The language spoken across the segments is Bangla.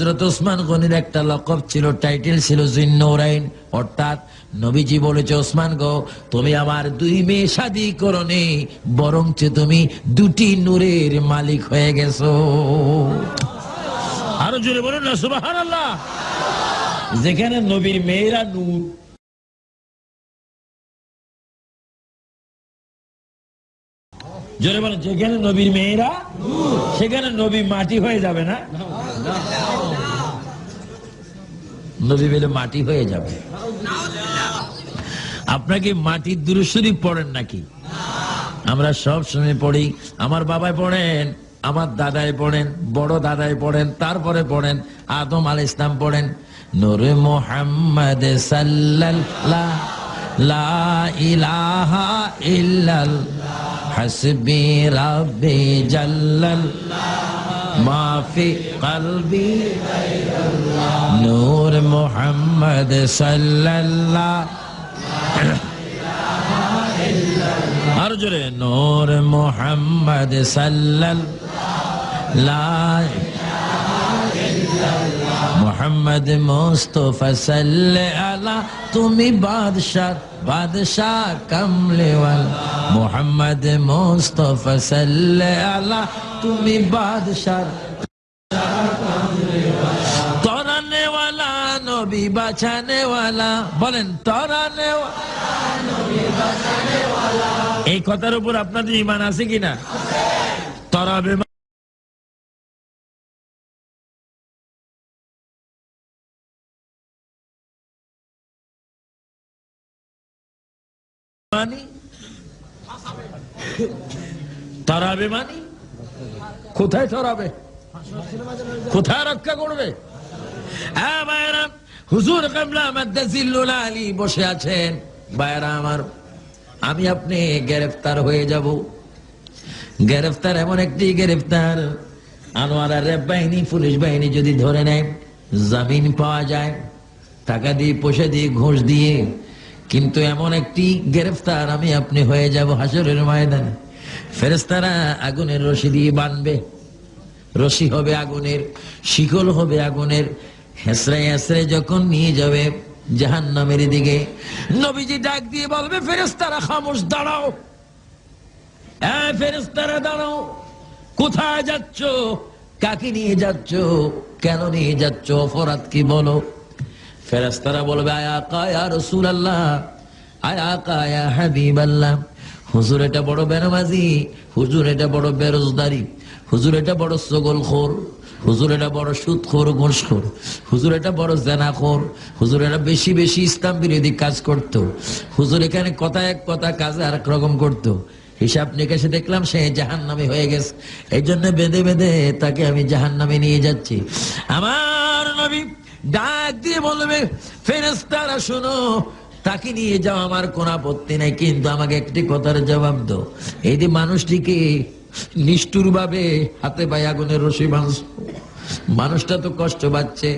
হজরত ওসমান গনির একটা লকব ছিল, টাইটেল ছিল জিন্নৌরাইন। অর্থাৎ নবীজি বলেছে, ওসমান গো, তুমি আমার দুই মেয়ে শাদি করনি, বরঞ্চ তুমি দুটি নূরের মালিক হয়ে গেছো। আরও জোরে বলুন না আল্লাহ যেখানে নবীর মেয়েরা নূর, জোরে বলেন, যেখানে নবীর মেয়েরা সেখানে নবী মাটি হয়ে যাবে না? নবী বেলে মাটি হয়ে যাবে। আপনাকে মাটির দুরুশরী পড়েন নাকি? আমরা সব সময় পড়ি, আমার বাবাই পড়েন, আমার দাদায় পড়েন, বড় দাদাই পড়েন, তারপরে পড়েন, আদম আল ইসলাম পড়েন। নূর মোহাম্মদ সাল্লাল্লাহ লা ইলাহা রাব্বি জাল্লাল মাফি কলবি নূর মোহাম্মদ সাল্লাল্লাহ আর জোরে নূর মোহাম্মদ সাল্লাল্লাহ মোহাম্মদ মুস্তফা, সাল্লে আলা, তুমি বাদশাহ বাদশাহ কমলেওয়াল। মোহাম্মদ মুস্তফা, সাল্লে আলা, তুমি তরানে এই কথার উপর আপনাদের ইমান আছে কিনা? তরাবে মানি তরাবে মানি কোথায় তরাবে কোথায় রক্ষা করবে? হ্যাঁ হুজুর কামলা আলী বসে আছেন। আমার, আমি আপনি গ্রেফতার হয়ে যাব। গ্রেফতার এমন একটি গ্রেফতার। আনোয়ার আর বাহিনী, পুলিশ বাহিনী যদি ধরে নেয়, জামিন পাওয়া যায়। টাকা দিয়ে, পয়সা দিয়ে, ঘুষ দিয়ে কিন্তু এমন একটি গ্রেফতার আমি আপনি হয়ে যাব হাসরের ময়দানে। ফেরেস্তারা আগুনের রশি দিয়ে বানবে। রশি হবে আগুনের, শিকল হবে আগুনের হেসরাই হেসরাই যখন নিয়ে যাবে জাহান নামের দিকে, নবীজি ডাক দিয়ে বলবে ফেরেস্তারা খামোশ, দাঁড়াও। হ্যাঁ ফেরেস্তারা দাঁড়াও। কোথায় যাচ্ছ? কাকে নিয়ে যাচ্ছ? কেন নিয়ে যাচ্ছ? অপরাধ কি বলো? ফেরেস্তারা বলবে, আয়া কায়া রসুল আল্লাহ আয়া কায়া হাবিব আল্লাহ হুজুর, এটা বড় বেনামাজি। হুজুর, এটা বড় বেরোজদারি। হুজুর, এটা বড় সগল খোর হুজুর, এটা বড় সুদ খোর ঘুষখোর। হুজুর, এটা বড় জেনা খোর হুজুর এটা বেশি বেশি ইসলাম বিরোধী কাজ করত। হুজুর, এখানে কথা এক কথা কাজে আর এক রকম করতো। হিসাব নিকাশে দেখলাম সে জাহান নামে হয়ে গেছে। এই জন্য বেঁধে বেঁধে তাকে আমি জাহান নামে নিয়ে যাচ্ছি। আমার নবী ডাক দিয়ে বলবে ফেরেস্তারা শোনো, তাকে নিয়ে যাও, আমার কোন আপত্তি নাই, কিন্তু আমাকে একটি কথার জবাব দো এই যে মানুষটিকে নিষ্ঠুর ভাবে হাতে পায়ে আগুনের রশি বাঁধছ, মানুষটা তো কষ্ট পাচ্ছে,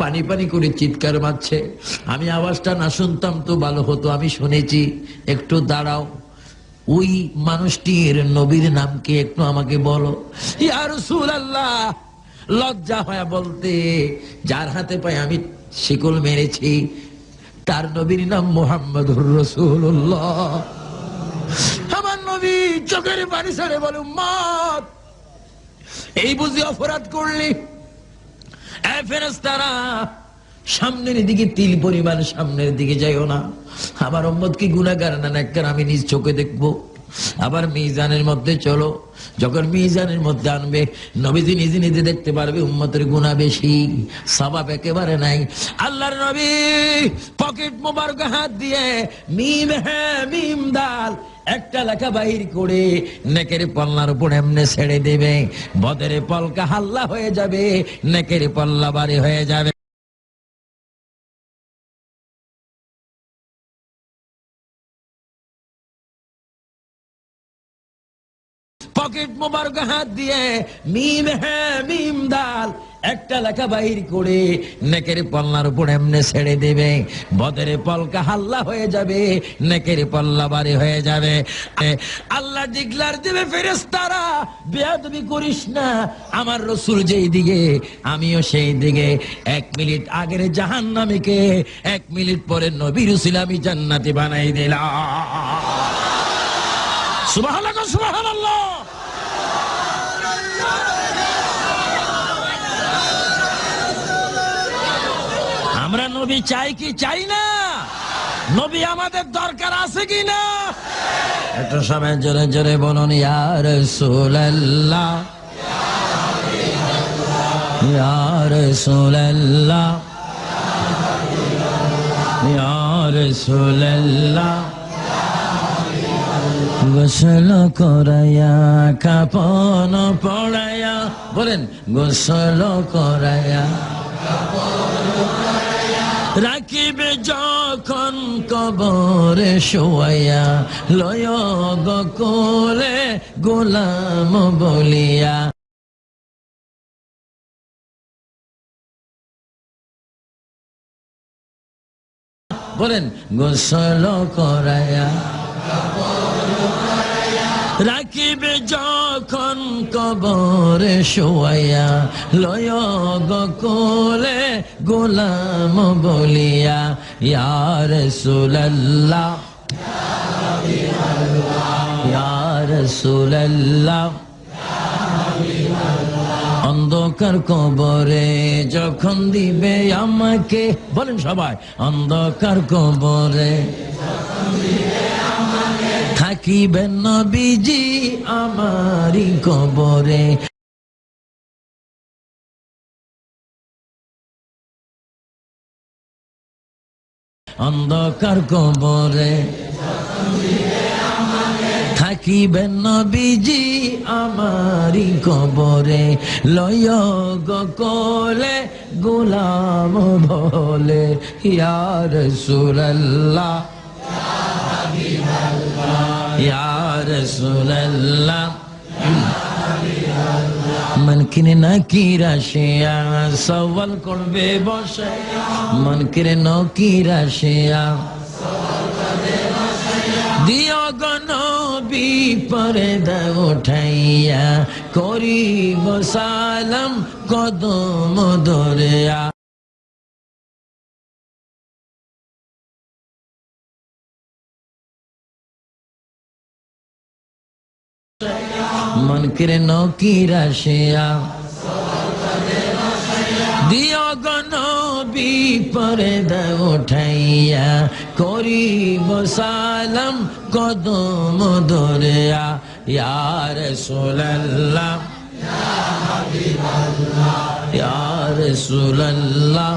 পানি পানি করে চিৎকার মারছে। আমি আওয়াজটা না শুনতাম তো ভালো হতো, আমি শুনেছি, একটু দাঁড়াও। ওই মানুষটির নবীর নাম কি একটু আমাকে বলো। ইয়ার আল্লাহ লজ্জা হয় বলতে, যার হাতে পায়ে আমি শিকল মেরেছি, তার নবীর নাম মোহাম্মদ রসুল্লাহ আমার নবী চোখের পানি ছেড়ে বল মত এই বুঝি অপরাধ করলি? ফেরেস্তারা সামনের দিকে তিল পরিমাণ সামনের দিকে যাইও না। আমার উম্মত কি গুণাগার না আমি নিজ চোখে দেখব? আবার মিজানের মধ্যে চলো। যখন মিজানের মধ্যে আনবে, নবীজি নিজে নিজে দেখতে পারবে উম্মতের গুণা বেশি সবাব একেবারে নাই। আল্লাহর নবী পকেট মোবারক হাত দিয়ে মিম হ্যাঁ মিম দাল, একটা লেখা বাহির করে নেকের পল্লার উপর এমনি ছেড়ে দেবে। বদের পলকা হাল্লা হয়ে যাবে, নেকের পল্লা বাড়ি হয়ে যাবে। মোবারক হাত দিয়ে, মিম হ্যাঁ মিম দাল, একটা লেখা বাহির করে নেকের পাল্লার উপর ছেড়ে দেবে। বদের পলকা হাল্লা হয়ে যাবে, নেকের পাল্লা বাড়ি হয়ে যাবে। আল্লাহ ডিগলার দেবে ফেরেস্তারা বেয়াদবি করিস না। আমার রসুল যেই দিকে, আমিও সেই দিকে। এক মিনিট আগের জাহান নামীকে এক মিনিট পরে নবী রসুল আমি জান্নাতি বানাই দিলাম। সুবাহ সুবাহ নবী চাই কি চাই না? নবী আমাদের দরকার আছে কি না? একটু সময় জোরে জোরে বলুন ইয়ার সুল্লাহ ইয়ার সুল্লাহ ইয়ার সুল্লাহ গোসল করায়া কাপন পড়ায়া বলেন, গোসল করায়া রাখিবে যখন কবরে শোয়াইয়া লয় করে গোলাম বলিয়া। বলেন গোসল করায়া রাখিবে যখন কবরে শোয়াইয়া লয় কোলে গোলাম বলিয়া ইয়ার সুল্লাহ ইয়ার সুল্লাহ অন্ধকার কবরে যখন দিবে আমাকে, বলেন সবাই, অন্ধকার কবরে। থাকিবেন নবীজি আমারই কবরে। অন্ধকার কবরে। থাকিবেন নবীজি আমারই কবরে। লয় গলে গোলাম বলে ইয়ার সুরল্লাহ ইয়ার সুরল্লাহ মন কিনে না কি রাশিয়া সওয়াল করবে বসে মন কিনে ন কি রাশিয়া দিও গণ বিপরে উঠাইয়া করিব সালাম কদম দরিয়া মন কিরে নকি রাশিয়া? দিও গণ বিপরে উঠাইয়া করিব সালাম কদম দরিয়া। ইয়ার সোল্লাহ ইয়ার সোল্লাহ